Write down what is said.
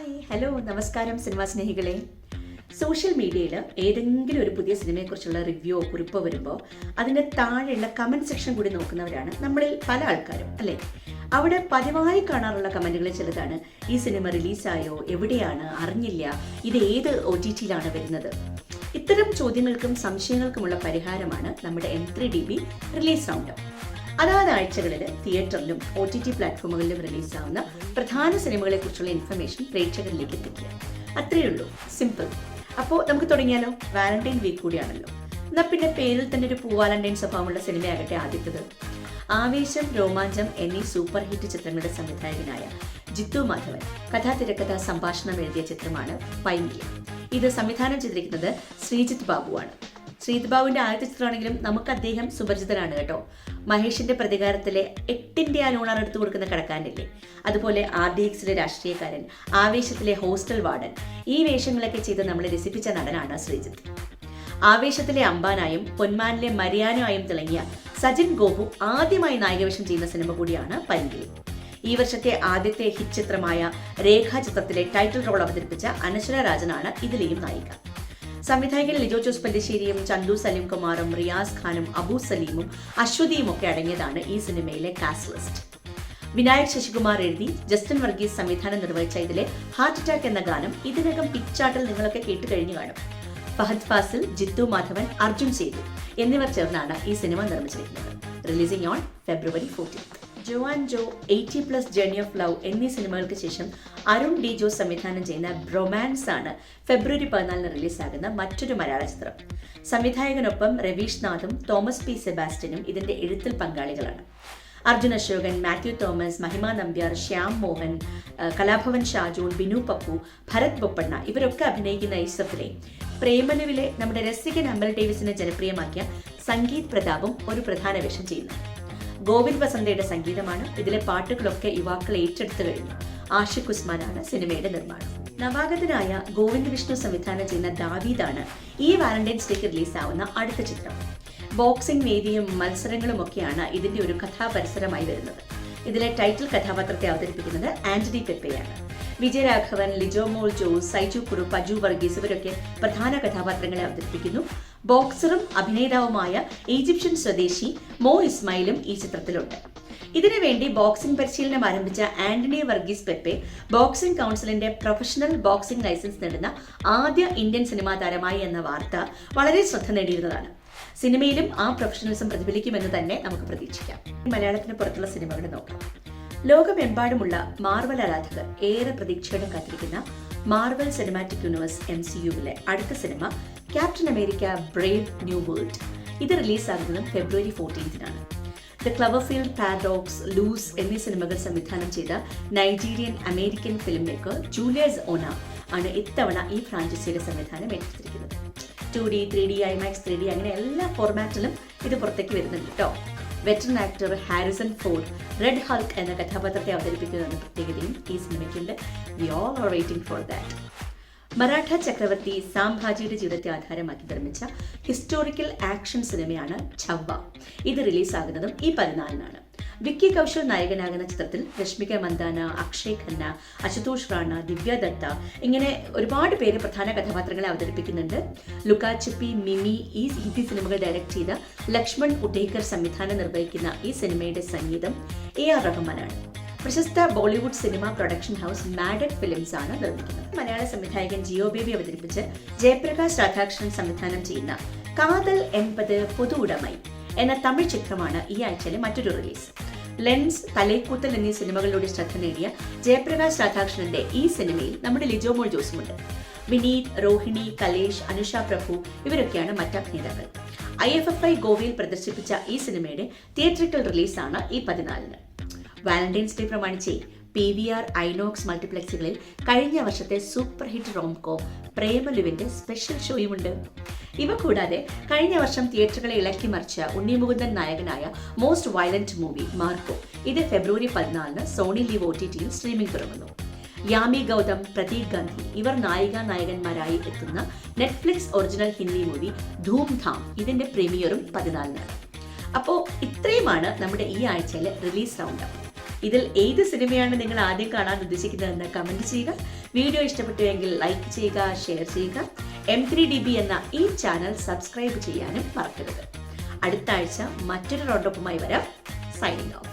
Hi hello നമസ്കാരം cinema സ്നേഹികളെ. Social മീഡിയയിൽ ഏതെങ്കിലും ഒരു പുതിയ സിനിമയെക്കുറിച്ചുള്ള റിവ്യൂ കുറിപ്പോ വരുമ്പോൾ അതിന്റെ താഴെയുള്ള കമന്റ് സെക്ഷൻ കൂടി നോക്കുന്നവരാണ് നമ്മളിൽ പല ആൾക്കാരും അല്ലേ? അവിടെ പതിവായി കാണാറുള്ള കമന്റുകളിൽ ചിലതാണ് ഈ സിനിമ റിലീസായോ? എവിടെയാണ്? അറിഞ്ഞില്ല. ഇത് ഏത് ഒ ടി ടിയിലാണ് വരുന്നത്? ഇത്തരം ചോദ്യങ്ങൾക്കും സംശയങ്ങൾക്കുമുള്ള പരിഹാരമാണ് നമ്മുടെ M three D B release sound. അതാത് ആഴ്ചകളിൽ തിയേറ്ററിലും ഒ ടി ടി പ്ലാറ്റ്ഫോമുകളിലും റിലീസാവുന്ന പ്രധാന സിനിമകളെ കുറിച്ചുള്ള ഇൻഫർമേഷൻ പ്രേക്ഷകരിലേക്ക് എത്തിക്കുക അത്രയേ ഉള്ളൂ. സിമ്പിൾ. അപ്പോൾ നമുക്ക് തുടങ്ങിയാലോ? വാലന്റൈൻ വീക്ക് കൂടിയാണല്ലോ. എന്നാൽ പിന്നെ പേരിൽ തന്നെ ഒരു പൂവാലന്റൈൻ സ്വഭാവമുള്ള സിനിമയാകട്ടെ ആദ്യത്തത്. ആവേശം രോമാഞ്ചം എന്നീ സൂപ്പർ ഹിറ്റ് ചിത്രങ്ങളുടെ സംവിധായകനായ ജിത്തു മാധവൻ കഥാ തിരക്കഥ സംഭാഷണം എഴുതിയ ചിത്രമാണ് പൈങ്കിയ ഇത് സംവിധാനം ചെയ്തിരിക്കുന്നത് ശ്രീജിത്ത് ബാബുവാണ്. ശ്രീജിത്ത് ബാബുവിന്റെ ആദ്യത്തെ ചിത്രമാണെങ്കിലും നമുക്ക് അദ്ദേഹം സുപരിചിതനാണ് കേട്ടോ. മഹേഷിന്റെ പ്രതികാരത്തിലെ എട്ടിന്റെ ആ ലൂണാർ എടുത്തു കൊടുക്കുന്ന കടക്കാരനില്ലേ അതുപോലെ ആർ ഡി എക്സിലെ രാഷ്ട്രീയക്കാരൻ ആവേശത്തിലെ ഹോസ്റ്റൽ വാർഡൻ ഈ വേഷങ്ങളൊക്കെ ചെയ്ത് നമ്മളെ രസിപ്പിച്ച നടനാണ് ശ്രീജിത്ത്. ആവേശത്തിലെ അമ്പാനായും പൊന്മാനിലെ മരിയാനായും തിളങ്ങിയ സജിൻ ഗോപു ആദ്യമായി നായികവേഷം ചെയ്യുന്ന സിനിമ കൂടിയാണ് പൈങ്കിളി ഈ വർഷത്തെ ആദ്യത്തെ ഹിറ്റ് ചിത്രമായ രേഖാ ചിത്രത്തിലെ ടൈറ്റിൽ റോൾ അവതരിപ്പിച്ച അനശ്വര രാജനാണ് ഇതിലെയും നായിക. സംവിധായകൻ ലിജോ ജോസ് പല്ലിശ്ശേരിയും ചന്തു സലീം കുമാറും റിയാസ് ഖാനും അബു സലീമും അശ്വതിയും ഒക്കെ അടങ്ങിയതാണ് ഈ സിനിമയിലെ കാസ്റ്റ് ലിസ്റ്റ് വിനായക് ശശികുമാർ എഴുതി ജസ്റ്റിൻ വർഗീസ് സംവിധാനം നിർവഹിച്ച ഇതിലെ ഹാർട്ട് അറ്റാക്ക് എന്ന ഗാനം ഇതിനകം പിച്ചാട്ടിൽ നിങ്ങളൊക്കെ കേട്ട് കഴിഞ്ഞു കാണും. ഫഹദ് ഫാസിൽ ജിത്തു മാധവൻ അർജുൻ സേതു എന്നിവർ ചേർന്നാണ് ഈ സിനിമ നിർമ്മിച്ചിരിക്കുന്നത്. Releasing on February fourteen Jo and Jo eighty plus journey of love എന്നീ സിനിമകൾക്ക് ശേഷം അരുൺ ഡി ജോ സംവിധാനം ചെയ്യുന്ന ബ്രൊമാൻസ് ആണ് ഫെബ്രുവരി പതിനാലിന് റിലീസാകുന്ന മറ്റൊരു മലയാള ചിത്രം. സംവിധായകനൊപ്പം രവീഷ് നാഥും തോമസ് പി സെബാസ്റ്റ്യനും ഇതിന്റെ എഴുത്തിൽ പങ്കാളികളാണ്. അർജുൻ അശോകൻ മാത്യു തോമസ് മഹിമ നമ്പ്യാർ ശ്യാം മോഹൻ കലാഭവൻ ഷാജോൺ ബിനു പപ്പു ഭരത് ബൊപ്പണ്ണ ഇവരൊക്കെ അഭിനയിക്കുന്ന ഈ ചിത്രത്തിലെ പ്രേമനുവിലെ നമ്മുടെ രസികൻ അമൽ ഡേവിസിനെ ജനപ്രിയമാക്കിയ സംഗീത് പ്രതാപും ഒരു പ്രധാന വേഷം ചെയ്യുന്നു. ഗോവിന്ദ് വസന്തയുടെ സംഗീതമാണ്. ഇതിലെ പാട്ടുകളൊക്കെ യുവാക്കൾ ഏറ്റെടുത്തു കഴിഞ്ഞു. ആഷിഖ് ഉസ്മാനാണ് സിനിമയുടെ നിർമ്മാണം. നവാഗതനായ ഗോവിന്ദ് വിഷ്ണു സംവിധാനം ചെയ്യുന്ന ദാവീദാണ് ഈ വാലന്റൈൻസ് ഡേക്ക് റിലീസാവുന്ന അടുത്ത ചിത്രം. ബോക്സിംഗ് വേദിയും മത്സരങ്ങളും ഒക്കെയാണ് ഇതിന്റെ ഒരു കഥാപരിസരമായി വരുന്നത്. ഇതിലെ ടൈറ്റിൽ കഥാപാത്രത്തെ അവതരിപ്പിക്കുന്നത് ആന്റണി പെപ്പയാണ്. വിജയരാഘവൻ ലിജോമോൾ ജോസ് സൈജു കുറുപ്പ് അജു വർഗീസ് ഇവരൊക്കെ പ്രധാന കഥാപാത്രങ്ങളെ അവതരിപ്പിക്കുന്നു. ബോക്സറും അഭിനേതാവുമായ ഈജിപ്ഷ്യൻ സ്വദേശി മോ ഇസ്മായിലും ഈ ചിത്രത്തിലുണ്ട്. ഇതിനുവേണ്ടി ബോക്സിംഗ് പരിശീലനം ആരംഭിച്ച ആന്റണി വർഗീസ് പെപ്പെ ബോക്സിംഗ് കൗൺസിലിന്റെ പ്രൊഫഷണൽ ബോക്സിംഗ് ലൈസൻസ് നേടുന്ന ആദ്യ ഇന്ത്യൻ സിനിമാ താരമായി എന്ന വാർത്ത വളരെ ശ്രദ്ധ നേടിയിരുന്നതാണ്. സിനിമയിലും ആ പ്രൊഫഷണലിസം പ്രതിഫലിക്കുമെന്ന് തന്നെ നമുക്ക് പ്രതീക്ഷിക്കാം. മലയാളത്തിന് പുറത്തുള്ള സിനിമകൾ നോക്കാം. ലോകമെമ്പാടുമുള്ള മാർവൽ ആരാധകർ ഏറെ പ്രതീക്ഷയോടെ കാത്തിരിക്കുന്ന Marvel cinematic universe M C യുവിലെ അടുത്ത cinema Captain America Brave New World ഇത് റിലീസാകുന്നത് ഫെബ്രുവരി ഫോർട്ടീൻത്തിനാണ് ദ ക്ലവർഫീൽഡ് പാരഡോക്സ് ലൂസ് എന്നീ സിനിമകൾ സംവിധാനം ചെയ്ത Nigerian American film maker Julius Onah ആണ് ഇത്തവണ ഈ ഫ്രാഞ്ചൈസിയുടെ സംവിധാനം ഏറ്റെടുത്തിരിക്കുന്നത്. Two D three D IMAX three D അങ്ങനെ എല്ലാ ഫോർമാറ്റിലും ഇത് പുറത്തേക്ക് വരുന്നുണ്ട് കേട്ടോ veteran actor Harrison Ford Red Hulk എന്ന കഥാപാത്രത്തെ അവതരിപ്പിക്കുന്ന പ്രത്യേകതയും ഈ സിനിമയ്ക്കുണ്ട് we are waiting for that Maratha ചക്രവർത്തി സാംഭാജിയുടെ ജീവിതത്തെ ആധാരമാക്കി നിർമ്മിച്ച ഹിസ്റ്റോറിക്കൽ ആക്ഷൻ സിനിമയാണ് ഛവ്വ ഇത് റിലീസാകുന്നതും ഈ പതിനാലിനാണ്. വിക്കി കൗശൽ നായകനാകുന്ന ചിത്രത്തിൽ രശ്മിക മന്ദാന അക്ഷയ് ഖന്ന അശുതോഷ് റാണ ദിവ്യ ദത്ത ഇങ്ങനെ ഒരുപാട് പേര് പ്രധാന കഥാപാത്രങ്ങളെ അവതരിപ്പിക്കുന്നുണ്ട്. ലുക്കാച്ചിപ്പി മിമി ഈ ഹിന്ദി സിനിമകൾ ഡയറക്ട് ചെയ്ത ലക്ഷ്മൺ ഉട്ടേക്കർ സംവിധാനം നിർവഹിക്കുന്ന ഈ സിനിമയുടെ സംഗീതം എ ആർ റഹ്മാനാണ്. പ്രശസ്ത Bollywood cinema production house Maddock films ആണ് നിർമ്മിക്കുന്നത്. മലയാള സംവിധായകൻ ജിയോ ബേബി അവതരിപ്പിച്ച് ജയപ്രകാശ് രാധാകൃഷ്ണൻ സംവിധാനം ചെയ്യുന്ന കാതൽ എൺപത് പൊതു ഉടമൈ എന്ന തമിഴ് ചിത്രമാണ് ഈ ആഴ്ചയിലെ മറ്റൊരു റിലീസ്. ലെൻസ് തലേക്കൂത്തൽ എന്നീ സിനിമകളിലൂടെ ശ്രദ്ധ നേടിയ ജയപ്രകാശ് രാധാകൃഷ്ണന്റെ ഈ സിനിമയിൽ നമ്മുടെ ലിജോമോൾ ജോസുമുണ്ട്. വിനീത് റോഹിണി കലേഷ് അനുഷ പ്രഭു ഇവരൊക്കെയാണ് മറ്റ് അഭിനേതാക്കൾ. ഐ എഫ് എഫ് ഐ ഗോവയിൽ പ്രദർശിപ്പിച്ച ഈ സിനിമയുടെ തിയേറ്ററിക്കൽ റിലീസാണ് ഈ പതിനാലിന്. വാലന്റൈൻസ് ഡേ പ്രമാണിച്ച് പി വി ആർ ഐനോക്സ് മൾട്ടിപ്ലക്സുകളിൽ കഴിഞ്ഞ വർഷത്തെ സൂപ്പർ ഹിറ്റ് റോംകോം പ്രേമലുവിന്റെ സ്പെഷ്യൽ ഷോയുമുണ്ട്. ഇവ കൂടാതെ കഴിഞ്ഞ വർഷം തിയേറ്ററുകളെ ഇളക്കി മറിച്ച ഉണ്ണിമുകുന്ദൻ നായകനായ മോസ്റ്റ് വയലന്റ് മൂവി മാർക്കോ ഇത് ഫെബ്രുവരി പതിനാലിന് സോണി ലീവ് ഒ ടി ടിയിൽ സ്ട്രീമിംഗ് തുടങ്ങുന്നു. യാമി ഗൗതം പ്രതീക് ഗാന്ധി ഇവർ നായിക നായകന്മാരായി എത്തുന്ന Netflix original Hindi movie Dhoom Dhaam ഇതിന്റെ പ്രീമിയറും പതിനാലിനാണ് അപ്പോൾ ഇത്രയുമാണ് നമ്മുടെ ഈ ആഴ്ചയിലെ റിലീസ് റൗണ്ട്. ഇതിൽ ഏത് സിനിമയാണ് നിങ്ങൾ ആദ്യം കാണാൻ ഉദ്ദേശിക്കുന്നതെന്ന് കമന്റ് ചെയ്യുക. വീഡിയോ ഇഷ്ടപ്പെട്ടുവെങ്കിൽ ലൈക്ക് ചെയ്യുക ഷെയർ ചെയ്യുക. എം ത്രീ ഡി ബി എന്ന ഈ ചാനൽ സബ്സ്ക്രൈബ് ചെയ്യാനും മറക്കരുത്. അടുത്ത ആഴ്ച മറ്റൊരു റൗണ്ടപ്പുമായി വരാം. Signing off